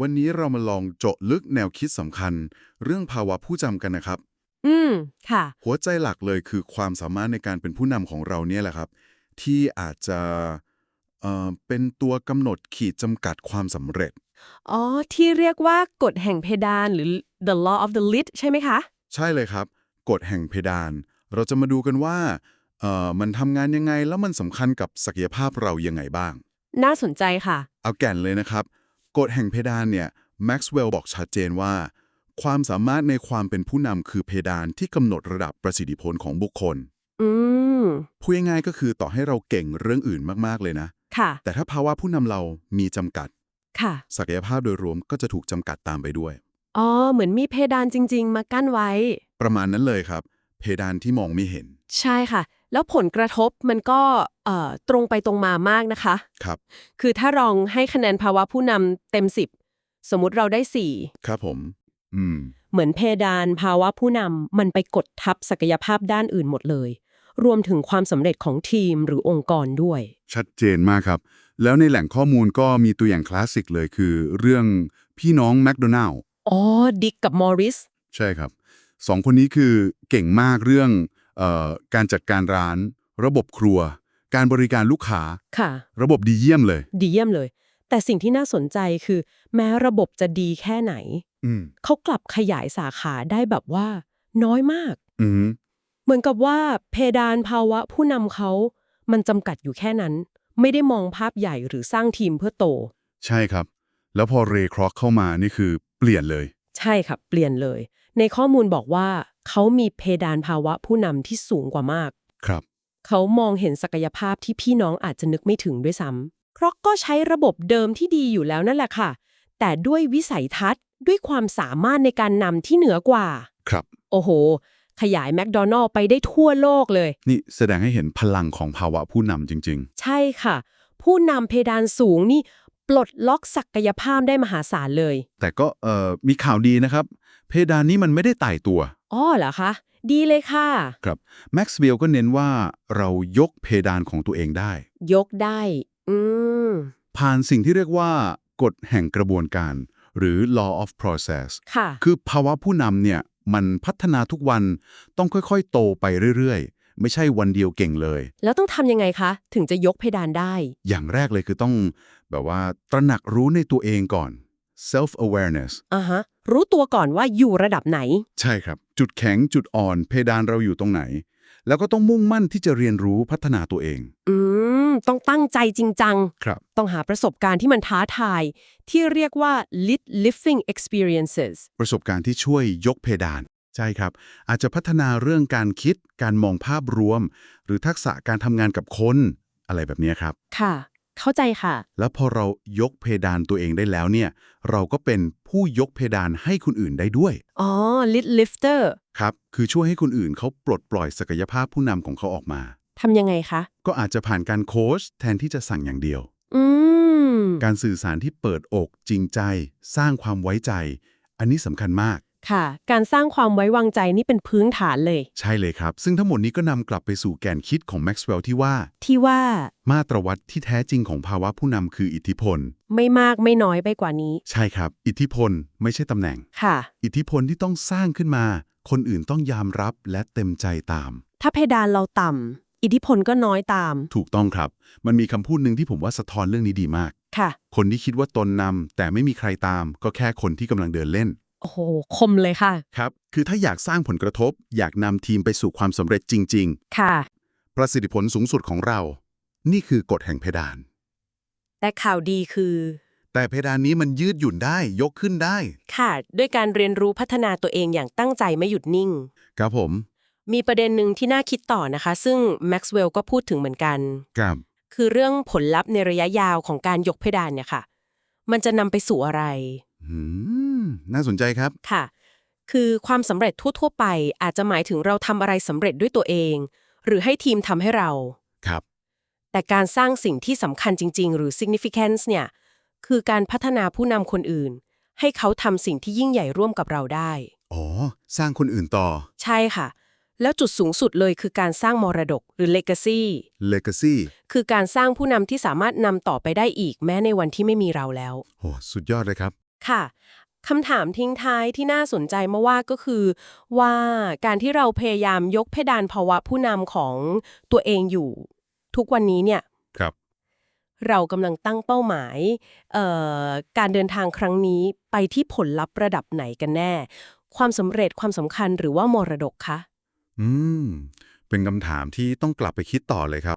วันนี้เรามาลองเจาะลึกแนวคิดสำคัญ เรื่องภาวะผู้จำกันนะครับ อืม ค่ะ หัวใจหลักเลยคือความสามารถในการเป็นผู้นำของเราเนี่ยแหละครับ ที่อาจจะเอ่อเป็นตัวกำหนดขีดจำกัดความสำเร็จ อ๋อ ที่เรียกว่ากฎแห่งเพดานหรือ the law of the lid ใช่ไหมคะ ใช่เลยครับ กฎแห่งเพดาน เราจะมาดูกันว่าเอ่อมันทำงานยังไงแล้วมันสำคัญกับศักยภาพเรายังไงบ้าง น่าสนใจค่ะ เอาแก่นเลยนะครับ กฎแห่งเพดานเนี่ยแม็กซ์เวลล์บอกชัดเจนว่า ความสามารถในความเป็นผู้นำคือเพดานที่กำหนดระดับประสิทธิผลของบุคคลอืมพูดง่ายๆก็คือต่อให้เราเก่งเรื่องอื่นมากๆเลยนะค่ะ แต่ถ้าภาวะผู้นำเรามีจำกัด ค่ะ ศักยภาพโดยรวมก็จะถูกจำกัดตามไปด้วย อ๋อ เหมือนมีเพดานจริง ๆ มากั้นไว้ ประมาณนั้นเลยครับ เพดานที่มองไม่เห็น ใช่ค่ะ แล้วผลกระทบมันก็เอ่อตรงไปตรงมามากนะคะ ครับ คือถ้าลองให้คะแนนภาวะผู้นำเต็ม 10 สมมุติเราได้ครับผม อืม4เหมือนเพดานภาวะผู้นำมันไปกดทับศักยภาพด้านอื่นหมดเลย รวมถึงความสำเร็จของทีมหรือองค์กรด้วย ชัดเจนมากครับ แล้วในแหล่งข้อมูลก็มีตัวอย่างคลาสสิกเลยคือ เรื่องพี่น้องแมคโดนัลล์อ๋อดิกกับมอริส ใช่ครับสองคนนี้คือเก่งมากเรื่องเออ การจัดการร้าน ระบบครัว การบริการลูกค้า ค่ะ ระบบดีเยี่ยมเลย ดีเยี่ยมเลย แต่สิ่งที่น่าสนใจคือ แม้ระบบจะดีแค่ไหน อืมเขากลับขยายสาขาได้แบบว่า น้อยมาก อืมเหมือนกับว่าเพดานภาวะผู้นำเขามันจำกัดอยู่แค่นั้น ไม่ได้มองภาพใหญ่หรือสร้างทีมเพื่อโต ใช่ครับ แล้วพอเรย์ครอกเข้ามานี่คือเปลี่ยนเลย ใช่ครับ เปลี่ยนเลย ในข้อมูลบอกว่า เขามีเพดานภาวะผู้นำที่สูงกว่ามาก ครับ เขามองเห็นศักยภาพที่พี่น้องอาจจะนึกไม่ถึงด้วยซ้ำเพราะก็ใช้ระบบเดิมที่ดีอยู่แล้วนั่นแหละค่ะ แต่ด้วยวิสัยทัศน์ ด้วยความสามารถในการนำที่เหนือกว่า ครับ โอ้โห ขยายแมคโดนัลล์ไปได้ทั่วโลกเลย นี่แสดงให้เห็นพลังของภาวะผู้นำจริงใช่ค่ะ ผู้นำเพดานสูงนี่ ปลดล็อกศักยภาพได้มหาศาลเลยๆแต่ก็เอ่อมีข่าวดีนะครับ เพดานนี้มันไม่ได้ตายตัวอ๋อเหรอคะ ดีเลยค่ะ ครับแม็กซ์เวลก็เน้นว่าเรายกเพดานของตัวเองได้ ยกได้ อืม ผ่านสิ่งที่เรียกว่ากฎแห่งกระบวนการ หรือ law of process ค่ะ คือภาวะผู้นำเนี่ย มันพัฒนาทุกวันต้องค่อยๆ โตไปเรื่อยๆ ไม่ใช่วันเดียวเก่งเลย แล้วต้องทำยังไงคะ ถึงจะยกเพดานได้ อย่างแรกเลยคือต้องแบบว่าตระหนักรู้ในตัวเองก่อน self awareness อ่าฮะ รู้ตัวก่อนว่าอยู่ระดับไหน ใช่ครับ จุดแข็งจุดอ่อน เพดานเราอยู่ตรงไหน แล้วก็ต้องมุ่งมั่นที่จะเรียนรู้พัฒนาตัวเอง อืม ต้องตั้งใจจริงจัง ครับ ต้องหาประสบการณ์ที่มันท้าทาย ที่เรียกว่า lit living experiences ประสบการณ์ที่ช่วยยกเพดาน ใช่ครับ อาจจะพัฒนาเรื่องการคิด การมองภาพรวม หรือทักษะการทำงานกับคน อะไรแบบนี้ครับ ค่ะ เข้าใจค่ะ แล้วพอเรายกเพดานตัวเองได้แล้วเนี่ย เราก็เป็นผู้ยกเพดานให้คนอื่นได้ด้วย อ๋อ lit lifter ครับ คือช่วยให้คนอื่นเขาปลดปล่อยศักยภาพผู้นำของเขาออกมาทำยังไงคะ ก็อาจจะผ่านการโค้ชแทนที่จะสั่งอย่างเดียว อืม การสื่อสารที่เปิดอกจริงใจ สร้างความไว้ใจ อันนี้สำคัญมาก ค่ะ การสร้างความไว้วางใจนี่เป็นพื้นฐานเลย ใช่เลยครับ ซึ่งทั้งหมดนี้ก็นำกลับไปสู่แกนคิดของแม็กซ์เวลล์ที่ว่า ที่ว่า มาตรวัดที่แท้จริงของภาวะผู้นำคืออิทธิพล ไม่มากไม่น้อยไปกว่านี้ ใช่ครับ อิทธิพลไม่ใช่ตำแหน่ง ค่ะ อิทธิพลที่ต้องสร้างขึ้นมา คนอื่นต้องยอมรับและเต็มใจตาม ถ้าเพดานเราต่ำอิทธิพลก็น้อยตาม ถูกต้องครับ มันมีคำพูดหนึ่งที่ผมว่าสะท้อนเรื่องนี้ดีมาก ค่ะ คนที่คิดว่าตนนำแต่ไม่มีใครตาม ก็แค่คนที่กำลังเดินเล่นโอ้โห คมเลยค่ะ ครับ คือถ้าอยากสร้างผลกระทบ อยากนำทีมไปสู่ความสำเร็จจริง ค่ะ ๆ ประสิทธิผลสูงสุดของเรา นี่คือกฎแห่งเพดาน แต่ข่าวดีคือ แต่เพดานนี้มันยืดหยุ่นได้ ยกขึ้นได้ ค่ะ ด้วยการเรียนรู้พัฒนาตัวเองอย่างตั้งใจไม่หยุดนิ่ง ครับผม มีประเด็นหนึ่งที่น่าคิดต่อนะคะ ซึ่งแม็กซ์เวลล์ก็พูดถึงเหมือนกัน ครับ คือเรื่องผลลัพธ์ในระยะยาวของการยกเพดานเนี่ยค่ะ มันจะนำไปสู่อะไรอืม น่าสนใจครับ ค่ะ คือความสำเร็จทั่ว ๆ ไป อาจจะหมายถึงเราทำอะไรสำเร็จด้วยตัวเอง หรือให้ทีมทำให้เรา ครับ แต่การสร้างสิ่งที่สำคัญจริง ๆ หรือ significance เนี่ย คือการพัฒนาผู้นำคนอื่น ให้เขาทำสิ่งที่ยิ่งใหญ่ร่วมกับเราได้ อ๋อ สร้างคนอื่นต่อ ใช่ค่ะ แล้วจุดสูงสุดเลยคือการสร้างมรดกหรือ legacy legacy คือการสร้างผู้นำที่สามารถนำต่อไปได้อีกแม้ในวันที่ไม่มีเราแล้ว โห สุดยอดเลยครับ ค่ะ คำถามทิ้งท้ายที่น่าสนใจมาว่าก็คือ ว่าการที่เราพยายามยกเพดานภาวะผู้นำของตัวเองอยู่ ทุกวันนี้เนี่ยครับ เรากำลังตั้งเป้าหมายเอ่อการเดินทางครั้งนี้ไปที่ผลลัพธ์ระดับไหนกันแน่ ความสำเร็จความสำคัญหรือว่ามรดกคะอืม เป็นคำถามที่ต้องกลับไปคิดต่อเลยครับ